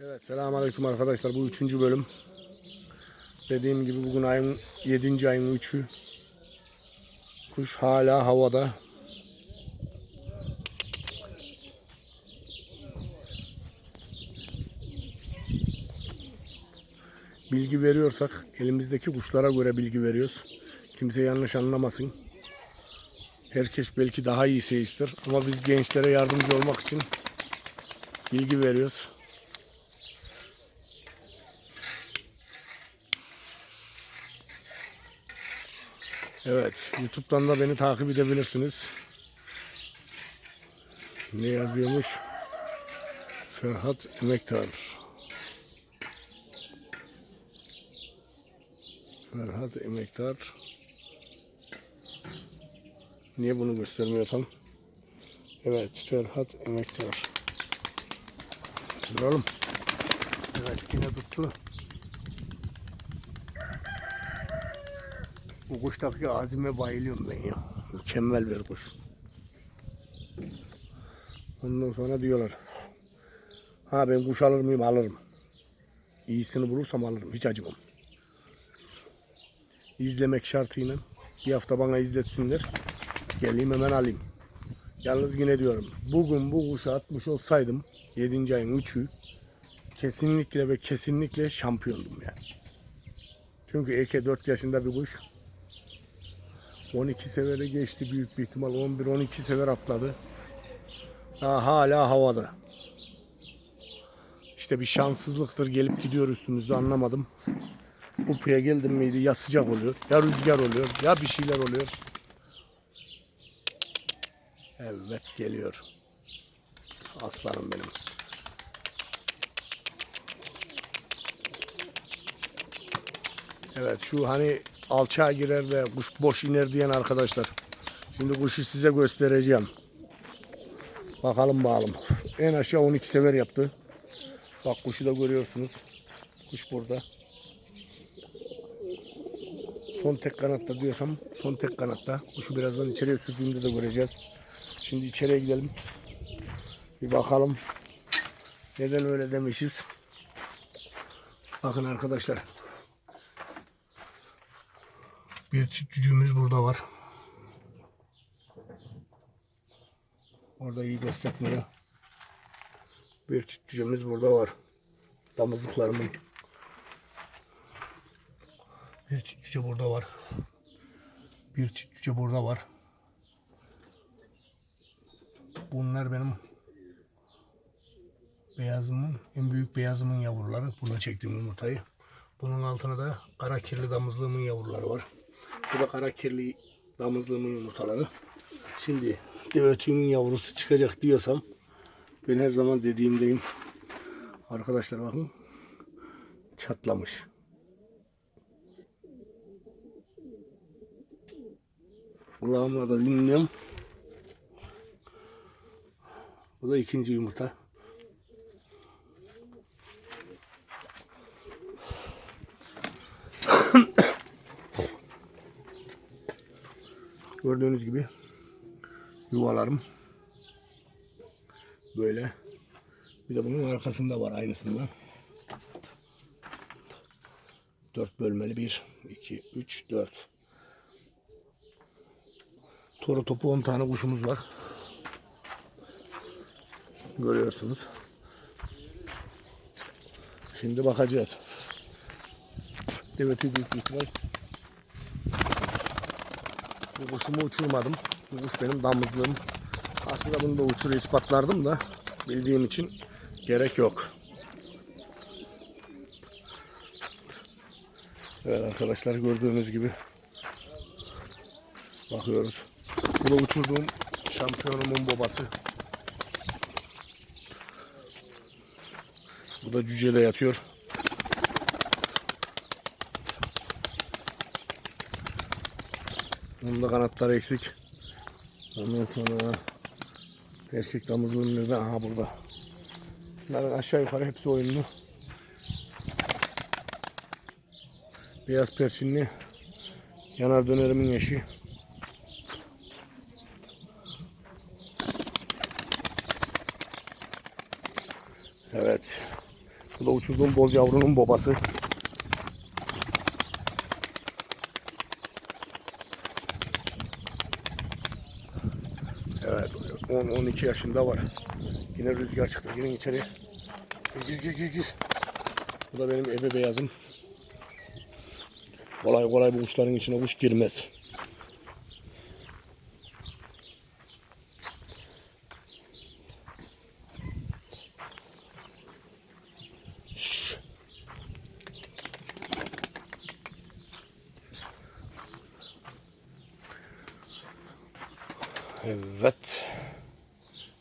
Evet selamünaleyküm arkadaşlar. Bu üçüncü bölüm. Dediğim gibi bugün ayın 7. ayın 3'ü. Kuş hala havada. Bilgi veriyorsak elimizdeki kuşlara göre bilgi veriyoruz. Kimse yanlış anlamasın. Herkes belki daha iyi seyistir ama biz gençlere yardımcı olmak için bilgi veriyoruz. Evet, YouTube'dan da beni takip edebilirsiniz. Ne yazıyormuş? Ferhat Emektar. Ferhat Emektar. Niye bunu göstermiyor tam? Evet, Ferhat Emektar. Duralım. Evet, yine tuttu. Bu kuştaki azime bayılıyorum ben ya. Mükemmel bir kuş. Ondan sonra diyorlar. Ha ben kuş alır mıyım alırım. İyisini bulursam alırım. Hiç acımam. İzlemek şartıyla bir hafta bana izletsinler. Geleyim hemen alayım. Yalnız yine diyorum. Bugün bu kuşu atmış olsaydım 7. ayın 3'ü kesinlikle ve kesinlikle şampiyondum yani. Çünkü Eke 4 yaşında bir kuş. 12 severi geçti büyük bir ihtimal. 11-12 sever atladı. Daha hala havada. İşte bir şanssızlıktır gelip gidiyor üstümüzde anlamadım. Upuya geldim miydi ya sıcak oluyor ya rüzgar oluyor ya bir şeyler oluyor. Evet geliyor. Aslanım benim. Evet şu hani alçağa girer ve kuş boş iner diyen arkadaşlar. Şimdi kuşu size göstereceğim. Bakalım bakalım. En aşağı 12 sever yaptı. Bak kuşu da görüyorsunuz. Kuş burada. Son tek kanatta diyorsam son tek kanatta. Kuşu birazdan içeriye sürdüğümde de göreceğiz. Şimdi içeriye gidelim. Bir bakalım. Neden öyle demişiz. Bakın arkadaşlar. Bir çift cücüğümüz burada var. Orada iyi destekliyor. Bir çift cücüğümüz burada var. Damızlıklarımın. Bir çift cüce burada var. Bir çift cüce burada var. Bunlar benim beyazımın, en büyük beyazımın yavruları. Buna çektim yumurtayı. Bunun altına da kara kirli damızlığımın yavruları var. Bu da kara kirli damızlığımın yumurtaları. Şimdi devetüğümün yavrusu çıkacak diyorsam ben her zaman dediğimdeyim. Arkadaşlar bakın çatlamış. Kulağımla da dinliyorum. Bu da ikinci yumurta. Gördüğünüz gibi yuvalarım böyle. Bir de bunun arkasında var aynısından. Dört bölmeli bir, iki, üç, dört. Toru topu 10 tane kuşumuz var. Görüyorsunuz. Şimdi bakacağız. Deveti büyük ihtimal. Bu kuşumu uçurmadım. Bu kuş benim damızlığım. Aslında bunu da uçur ispatlardım da bildiğim için gerek yok. Evet arkadaşlar gördüğünüz gibi bakıyoruz. Bu da uçurduğum şampiyonumun babası. Bu da cücede yatıyor. Onun da kanatları eksik. Ondan sonra erkek damızlığın nerede? Aha burada. Bunların aşağı yukarı hepsi oyunlu. Beyaz perçinli yanar dönerimin yaşı. Evet. Bu da uçurduğum boz yavrunun babası. Evet 10-12 yaşında var. Yine rüzgar çıktı. Girin içeri. Gir gir gir gir. Bu da benim ebe beyazım. Kolay kolay bu kuşların içine kuş girmez. Evet.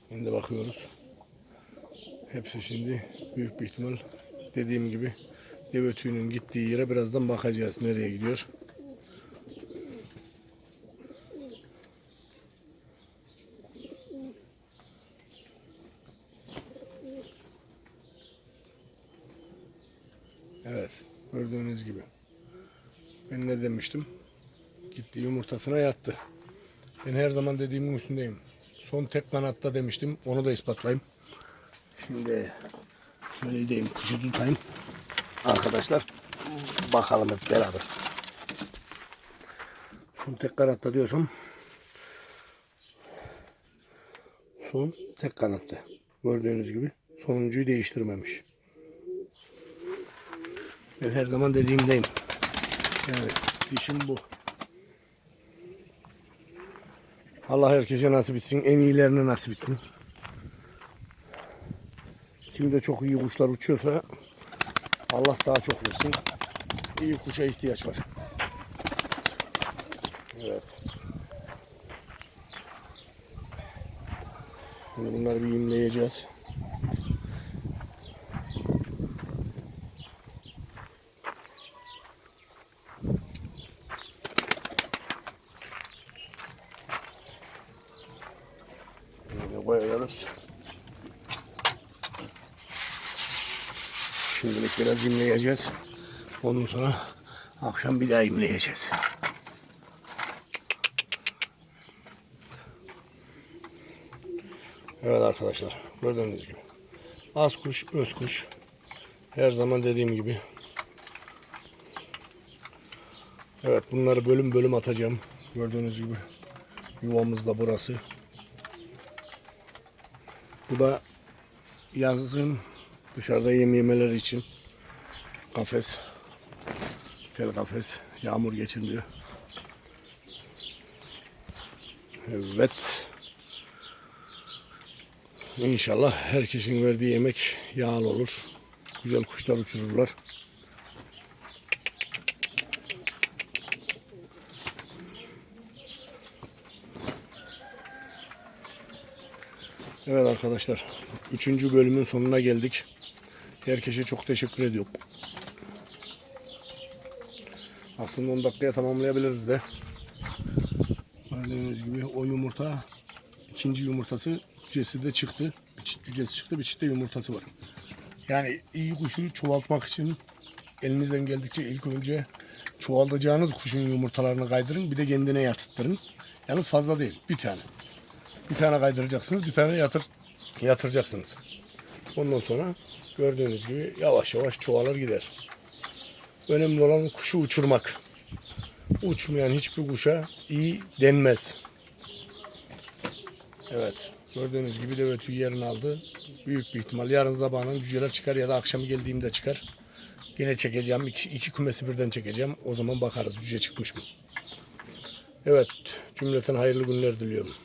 Şimdi bakıyoruz. Hepsi şimdi büyük bir ihtimal dediğim gibi deve tüyünün gittiği yere birazdan bakacağız nereye gidiyor. Evet gördüğünüz gibi. Ben ne demiştim? Gitti yumurtasına yattı. Ben her zaman dediğimin üstündeyim. Son tek kanatta demiştim. Onu da ispatlayayım. Şimdi şöyle gideyim kuşu tutayım. Arkadaşlar bakalım hep beraber. Son tek kanatta diyorsam son tek kanatta. Gördüğünüz gibi sonuncuyu değiştirmemiş. Ben her zaman dediğimdeyim. Evet, dişim bu. Allah herkese nasip etsin. En iyilerine nasip etsin. Kimde çok iyi kuşlar uçuyorsa Allah daha çok versin. İyi kuşa ihtiyaç var. Evet. Şimdi bunları bir imleyeceğiz. Böyle koyuyoruz. Şimdilik biraz imleyeceğiz. Ondan sonra akşam bir daha imleyeceğiz. Evet arkadaşlar gördüğünüz gibi. Az kuş, öz kuş. Her zaman dediğim gibi. Evet bunları bölüm bölüm atacağım. Gördüğünüz gibi. Yuvamız da burası. Bu da yazın dışarıda yem yemeleri için kafes. Tel kafes. Yağmur geçirmiyor. Evet. İnşallah herkesin verdiği yemek yağlı olur. Güzel kuşlar uçururlar. Evet arkadaşlar. Üçüncü bölümün sonuna geldik. Herkese çok teşekkür ediyorum. Aslında 10 dakikaya tamamlayabiliriz de. Gördüğünüz gibi o yumurta ikinci yumurtası cücesi de çıktı. Bir çift cücesi çıktı, bir çift de yumurtası var. Yani iyi kuşu çoğaltmak için elinizden geldikçe ilk önce çoğaltacağınız kuşun yumurtalarını kaydırın. Bir de kendine yatıttırın. Yalnız fazla değil. Bir tane. Bir tane kaydıracaksınız. Bir tane yatır, yatıracaksınız. Ondan sonra gördüğünüz gibi yavaş yavaş çoğalır gider. Önemli olan kuşu uçurmak. Uçmayan hiçbir kuşa iyi denmez. Evet. Gördüğünüz gibi deve tüyü yerini aldı. Büyük bir ihtimal yarın sabahın cüceler çıkar ya da akşam geldiğimde çıkar. Yine çekeceğim. İki, iki kümesi birden çekeceğim. O zaman bakarız cüce çıkmış mı. Evet. Cümleten hayırlı günler diliyorum.